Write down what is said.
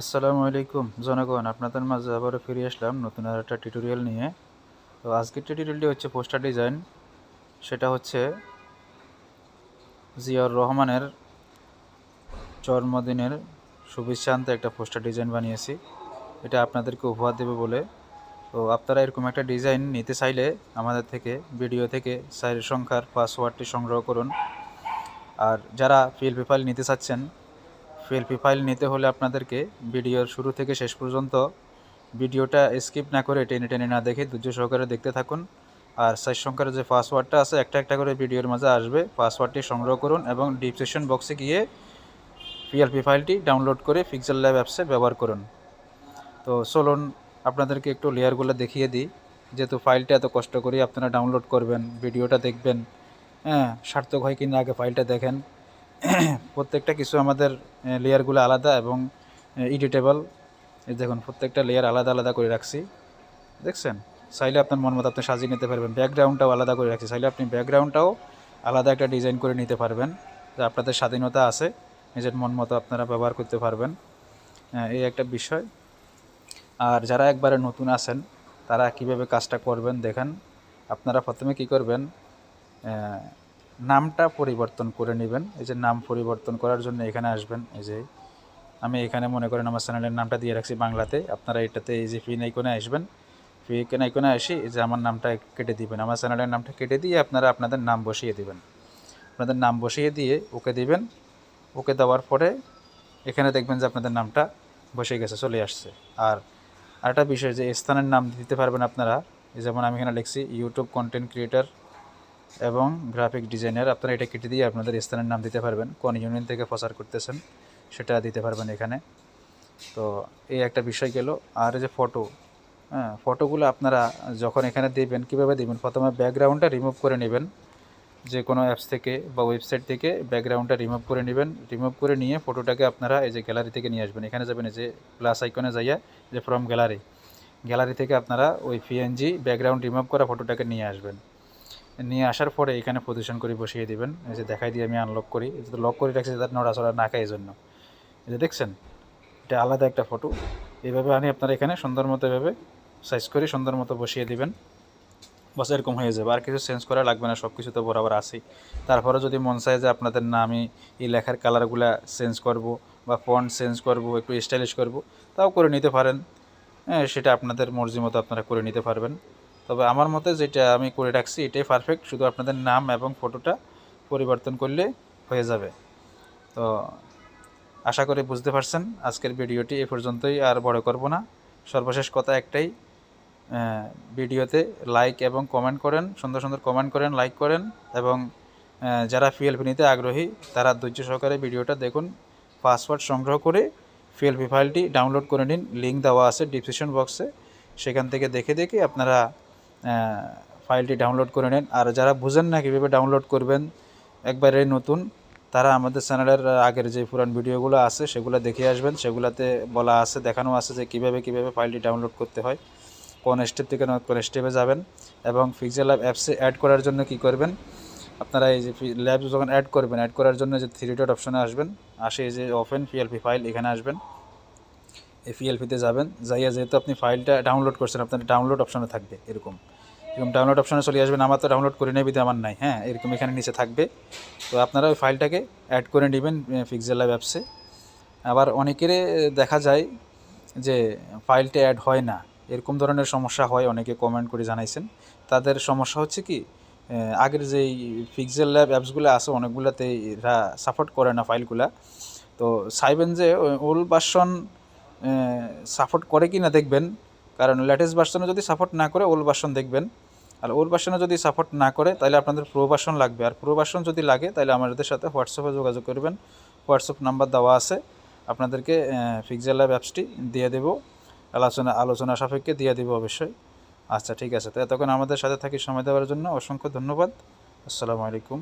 আসসালামু আলাইকুম। জনগণ, আপনাদের মাঝে আবারও ফিরে আসলাম নতুন আর একটা টিউটোরিয়াল নিয়ে। তো আজকের টিউটোরিয়ালটি হচ্ছে পোস্টার ডিজাইন সেটা হচ্ছে জিয়াউর রহমানের জন্মদিনের শুভেচ্ছান্তে একটা পোস্টার ডিজাইন বানিয়েছি। এটা আপনাদেরকে উপহার দেবে বলে। তো আপনারা এরকম একটা ডিজাইন নিতে চাইলে আমাদের থেকে ভিডিও থেকে সাইড সংখ্যার পাসওয়ার্ডটি সংগ্রহ করুন। আর যারা পিএলপি ফাইল নিতে চাচ্ছেন পিএলপি ফাইল নিতে হলে আপনাদেরকে ভিডিওর শুরু থেকে শেষ পর্যন্ত ভিডিওটা স্কিপ না করে টেনে টেনে না দেখে ধৈর্য সহকারে দেখতে থাকুন। আর সাইজ সংখ্যার যে পাসওয়ার্ডটা আছে, একটা একটা করে ভিডিওর মাঝে আসবে। পাসওয়ার্ডটি সংগ্রহ করুন এবং ডিসক্রিপশন বক্সে গিয়ে পিএলপি ফাইলটি ডাউনলোড করে পিক্সেল ল্যাব অ্যাপসে ব্যবহার করুন। তো চলুন, আপনাদেরকে একটু লেয়ারগুলো দেখিয়ে দিই। যেহেতু ফাইলটা এত কষ্ট করে আপনারা ডাউনলোড করবেন, ভিডিওটা দেখবেন হ্যাঁ সার্থক হয় কিনা আগে ফাইলটা দেখেন। প্রত্যেকটা কিছু আমাদের লেয়ারগুলো আলাদা এবং এডিটেবল এই দেখুন, প্রত্যেকটা লেয়ার আলাদা আলাদা করে রাখছি। দেখছেন? চাইলে আপনার মন মতো আপনি সাজিয়ে নিতে পারবেন। ব্যাকগ্রাউন্ডটাও আলাদা করে রাখছি। চাইলে আপনি ব্যাকগ্রাউন্ডটাও আলাদা একটা ডিজাইন করে নিতে পারবেন। যে আপনাদের স্বাধীনতা আছে, নিজের মন মতো আপনারা ব্যবহার করতে পারবেন। এই একটা বিষয়। আর যারা একবারে নতুন আছেন, তারা কীভাবে কাজটা করবেন দেখেন। আপনারা প্রথমে কি করবেন? নামটা পরিবর্তন করে নেবেন। এই যে নাম পরিবর্তন করার জন্য এখানে আসবেন। এই যে আমি এখানে মনে করেন আমার চ্যানেলের নামটা দিয়ে রাখছি বাংলাতে। আপনারা এটাতে এই যে ফিন আইকনে আসবেন। ফিন আইকনে আসি, এই যে আমার নামটা কেটে দিবেন। আমার চ্যানেলের নামটা কেটে দিয়ে আপনারা আপনাদের নাম বসিয়ে দিবেন। আপনাদের নাম বসিয়ে দিয়ে ওকে দিবেন। ওকে দেওয়ার পরে এখানে দেখবেন যে আপনাদের নামটা বসে গেছে, চলে আসছে। আর আরেকটা বিষয় যে স্থানের নাম দিতে পারবেন আপনারা। যেমন আমি এখানে লিখছি, ইউটিউব কন্টেন্ট ক্রিয়েটার এবং গ্রাফিক ডিজাইনার আপনারা এটা কেটে দিয়ে আপনাদের স্থানের নাম দিতে পারবেন। কোন ইউনিয়ন থেকে প্রচার করতেছেন, সেটা দিতে পারবেন এখানে। তো এই একটা বিষয় গেল। আর এই যে ফটো হ্যাঁ ফটোগুলো আপনারা যখন এখানে দেবেন, কীভাবে দেবেন? প্রথমে ব্যাকগ্রাউন্ডটা রিমুভ করে নেবেন। যে কোনো অ্যাপস থেকে বা ওয়েবসাইট থেকে ব্যাকগ্রাউন্ডটা রিমুভ করে নেবেন। রিমুভ করে নিয়ে ফটোটাকে আপনারা এই যে গ্যালারি থেকে নিয়ে আসবেন। এখানে যাবেন, এই যে প্লাস আইকনে যাইয়া, যে ফ্রম গ্যালারি গ্যালারি থেকে আপনারা ওই পিএনজি ব্যাকগ্রাউন্ড রিমুভ করা ফটোটাকে নিয়ে আসবেন। নিয়ে আসার পরে এখানে পজিশন করে বসিয়ে দিবেন। এই যে দেখাই দিয়ে আমি আনলক করি। এই যে লক করে রাখছি যাতে নড়াচড়া না খায় এই জন্য দেখছেন? এটা আলাদা একটা ফটো এইভাবে আনি আপনারা এখানে সুন্দর মতো এভাবে সাইজ করে সুন্দর মতো বসিয়ে দিবেন। বাস এরকম হয়ে যাবে। আর কিছু চেঞ্জ করা লাগবে না সব কিছু তো বরাবর আছেই। তারপরে যদি মন চায় যে আপনাদের না আমি এই লেখার কালারগুলা চেঞ্জ করব বা ফন্ট চেঞ্জ করব, একটু স্টাইলিশ করব, তাও করে নিতে পারেন। হ্যাঁ সেটা আপনাদের মর্জি মতো আপনারা করে নিতে পারবেন। তবে আমার মতে যেটা আমি করে রাখছি, এটাই পারফেক্ট শুধু আপনাদের নাম এবং ফটোটা পরিবর্তন করলে হয়ে যাবে। তো আশা করি বুঝতে পারছেন, আজকের ভিডিওটি এ পর্যন্তই, আর বড় করব না। সর্বশেষ কথা একটাই ভিডিওতে লাইক এবং কমেন্ট করেন, সুন্দর সুন্দর কমেন্ট করেন লাইক করেন, এবং যারা পিএলপি নিতে আগ্রহী, তারা ধৈর্য সহকারে ভিডিওটা দেখুন পাসওয়ার্ড সংগ্রহ করে পিএলপি ফাইলটি ডাউনলোড করে নিন লিঙ্ক দেওয়া আছে ডিসক্রিপশন বক্সে সেখান থেকে দেখে দেখে আপনারা ফাইলটি ডাউনলোড করে নিন। আর যারা বুঝেন না কীভাবে ডাউনলোড করবেন, একবারে নতুন, তারা আমাদের চ্যানেলের আগের যে পুরান ভিডিওগুলো আছে, সেগুলো দেখে আসবেন। সেগুলোতে বলা আছে, দেখানো আছে যে কীভাবে কীভাবে ফাইলটি ডাউনলোড করতে হয়, কোন স্টেপ থেকে কোন স্টেপে যাবেন এবং পিক্সেল ল্যাব অ্যাপসে অ্যাড করার জন্য কি করবেন। আপনারা এই যে ল্যাব যখন অ্যাড করবেন অ্যাড করার জন্য যে থ্রি ডট অপশনে আসবেন, আসে এই যে ওপেন পিএলপি ফাইল এখানে আসবেন। এই পিএলপিতে যাবেন, যাইয়া যেহেতু আপনি ফাইলটা ডাউনলোড করছেন, আপনার ডাউনলোড অপশনে থাকবে, এরকম। এরকম ডাউনলোড অপশনে চলে আসবেন, আমার তো ডাউনলোড করে নেবে আমার নাই হ্যাঁ এরকম এখানে নিচে থাকবে। তো আপনারা ওই ফাইলটাকে অ্যাড করে নেবেন পিক্সেল ল্যাব অ্যাপসে আবার অনেকের দেখা যায় যে ফাইলটা অ্যাড হয় না, এরকম ধরনের সমস্যা হয়, অনেকে কমেন্ট করে জানাইছেন। তাদের সমস্যা হচ্ছে কি আগের যেই পিক্সেল ল্যাব অ্যাপসগুলো আছে অনেকগুলোতে এরা সাপোর্ট করে না ফাইলগুলা। তো চাইবেন যে ওল ভার্সন সাপোর্ট করে কি না দেখবেন। কারণ লেটেস্ট ভার্সনে যদি সাপোর্ট না করে ওল ভার্সন দেখবেন। আর ওল ভার্সনে যদি সাপোর্ট না করে তাহলে আপনাদের প্রো ভার্সন লাগবে। আর প্রো ভার্সন যদি লাগে তাহলে আমাদের সাথে হোয়াটসঅ্যাপে যোগাযোগ করবেন। হোয়াটসঅ্যাপ নাম্বার দেওয়া আছে। আপনাদেরকে পিক্সেল ল্যাব অ্যাপসটি দিয়ে দেবো। আলোচনা আলোচনা সাপেক্ষে দিয়ে দেবো অবশ্যই। আচ্ছা ঠিক আছে। তো এতক্ষণ আমাদের সাথে থাকি সময় দেওয়ার জন্য অসংখ্য ধন্যবাদ। আসসালামু আলাইকুম।